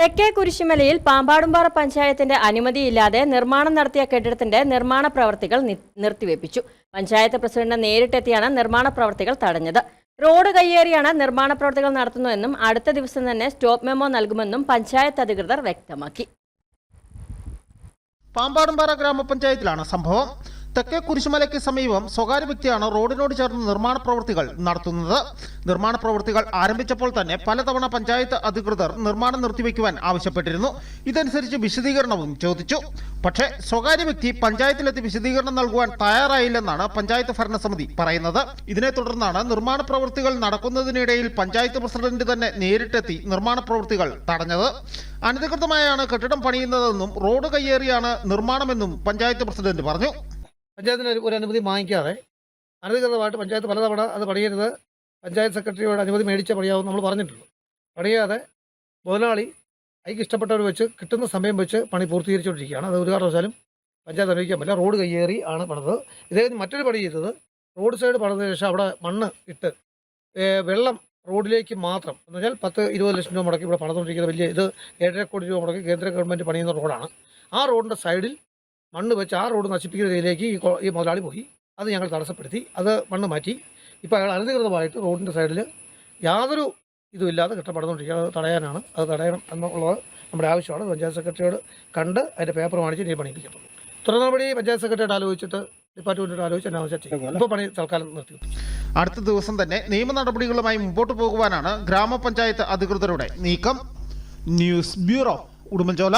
തെക്കേ കുരിശുമലയിൽ പാമ്പാടുംപാറ പഞ്ചായത്തിന്റെ അനുമതിയില്ലാതെ നിർമ്മാണം നടത്തിയ കെട്ടിടത്തിന്റെ നിർമ്മാണ പ്രവർത്തികൾ നിർത്തിവെപ്പിച്ചു. പഞ്ചായത്ത് പ്രസിഡന്റ് നേരിട്ടെത്തിയാണ് നിർമ്മാണ പ്രവർത്തികൾ തടഞ്ഞത്. റോഡ് കയ്യേറിയാണ് നിർമ്മാണ പ്രവർത്തികൾ നടത്തുന്നതെന്നും അടുത്ത ദിവസം തന്നെ സ്റ്റോപ്പ് മെമ്മോ നൽകുമെന്നും പഞ്ചായത്ത് അധികൃതർ വ്യക്തമാക്കി. പാമ്പാടുംപാറ ഗ്രാമപഞ്ചായത്തിലാണ് സംഭവം. തെക്കേ കുരിശുമലയ്ക്ക് സമീപം സ്വകാര്യ വ്യക്തിയാണ് റോഡിനോട് ചേർന്ന് നിർമ്മാണ പ്രവൃത്തികൾ നടത്തുന്നത്. നിർമ്മാണ പ്രവൃത്തികൾ ആരംഭിച്ചപ്പോൾ തന്നെ പലതവണ പഞ്ചായത്ത് അധികൃതർ നിർമ്മാണം നിർത്തിവെക്കുവാൻ ആവശ്യപ്പെട്ടിരുന്നു. ഇതനുസരിച്ച് വിശദീകരണവും ചോദിച്ചു. പക്ഷേ സ്വകാര്യ വ്യക്തി പഞ്ചായത്തിലെത്തി വിശദീകരണം നൽകുവാൻ തയ്യാറായില്ലെന്നാണ് പഞ്ചായത്ത് ഭരണസമിതി പറയുന്നത്. ഇതിനെ തുടർന്നാണ് നിർമ്മാണ പ്രവൃത്തികൾ നടക്കുന്നതിനിടയിൽ പഞ്ചായത്ത് പ്രസിഡന്റ് തന്നെ നേരിട്ടെത്തി നിർമ്മാണ പ്രവൃത്തികൾ തടഞ്ഞത്. അനധികൃതമായാണ് കെട്ടിടം പണിയുന്നതെന്നും റോഡ് കയ്യേറിയാണ് നിർമ്മാണമെന്നും പഞ്ചായത്ത് പ്രസിഡന്റ് പറഞ്ഞു. പഞ്ചായത്തിന് ഒരു- അനുമതി വാങ്ങിക്കാതെ അനധികൃതമായിട്ട് പഞ്ചായത്ത് പലതവണ അത് പണിയരുത്. പഞ്ചായത്ത് സെക്രട്ടറിയോട് അനുമതി മേടിച്ചാൽ പണിയാവും നമ്മൾ പറഞ്ഞിട്ടുള്ളൂ പണിയാതെ മുതലാളി അതിക്ക് ഇഷ്ടപ്പെട്ടവർ വെച്ച് കിട്ടുന്ന സമയം വെച്ച് പണി പൂർത്തീകരിച്ചുകൊണ്ടിരിക്കുകയാണ്. അത് ഒരു കാരണവശാലും പഞ്ചായത്ത് അനുവദിക്കാൻ പറ്റില്ല റോഡ് കയ്യേറി ആണ് പണിത്. ഇദ്ദേഹത്തിന് മറ്റൊരു പണി ചെയ്തത് റോഡ് സൈഡ് പണിതിന് ശേഷം അവിടെ മണ്ണ് ഇട്ട് വെള്ളം റോഡിലേക്ക് മാത്രം എന്ന് വെച്ചാൽ പത്ത് ഇരുപത് ലക്ഷം രൂപ മുടക്കി ഇവിടെ പണിതുകൊണ്ടിരിക്കുന്ന വലിയ ഇത് ഏഴര കോടി രൂപ മുടക്കി കേന്ദ്ര ഗവൺമെന്റ് പണിയുന്ന റോഡാണ്. ആ റോഡിന്റെ സൈഡിൽ മണ്ണ് വെച്ച് ആ റോഡ് നശിപ്പിക്കുന്ന രീതിയിലേക്ക് ഈ ഈ മുതലാളി പോയി. അത് ഞങ്ങൾ തടസ്സപ്പെടുത്തി. അത് മണ്ണ് മാറ്റി. ഇപ്പോൾ അയാൾ അനധികൃതമായിട്ട് റോഡിന്റെ സൈഡിൽ യാതൊരു ഇതുമില്ലാതെ കെട്ടം പണിതുകൊണ്ടിരിക്കുന്നത് അത് തടയാനാണ്. അത് തടയണം എന്നുള്ളത് നമ്മുടെ ആവശ്യമാണ്. പഞ്ചായത്ത് സെക്രട്ടറിയോട് കണ്ട് അതിന്റെ പേപ്പർ വാങ്ങിച്ച് നീ പണിയിപ്പിക്കത്തുള്ളൂ. തുടർ നടപടി പഞ്ചായത്ത് സെക്രട്ടറിയോട് ആലോചിച്ചിട്ട് ഡിപ്പാർട്ട്മെന്റോട് ആലോചിച്ച് എന്നാ ചെയ്യും. ഇപ്പോൾ പണി തൽക്കാലം നിർത്തി അടുത്ത ദിവസം തന്നെ നിയമ നടപടികളുമായി മുമ്പോട്ട് പോകുവാനാണ് ഗ്രാമപഞ്ചായത്ത് അധികൃതരുടെ നീക്കം. News bureau Udumbanchola.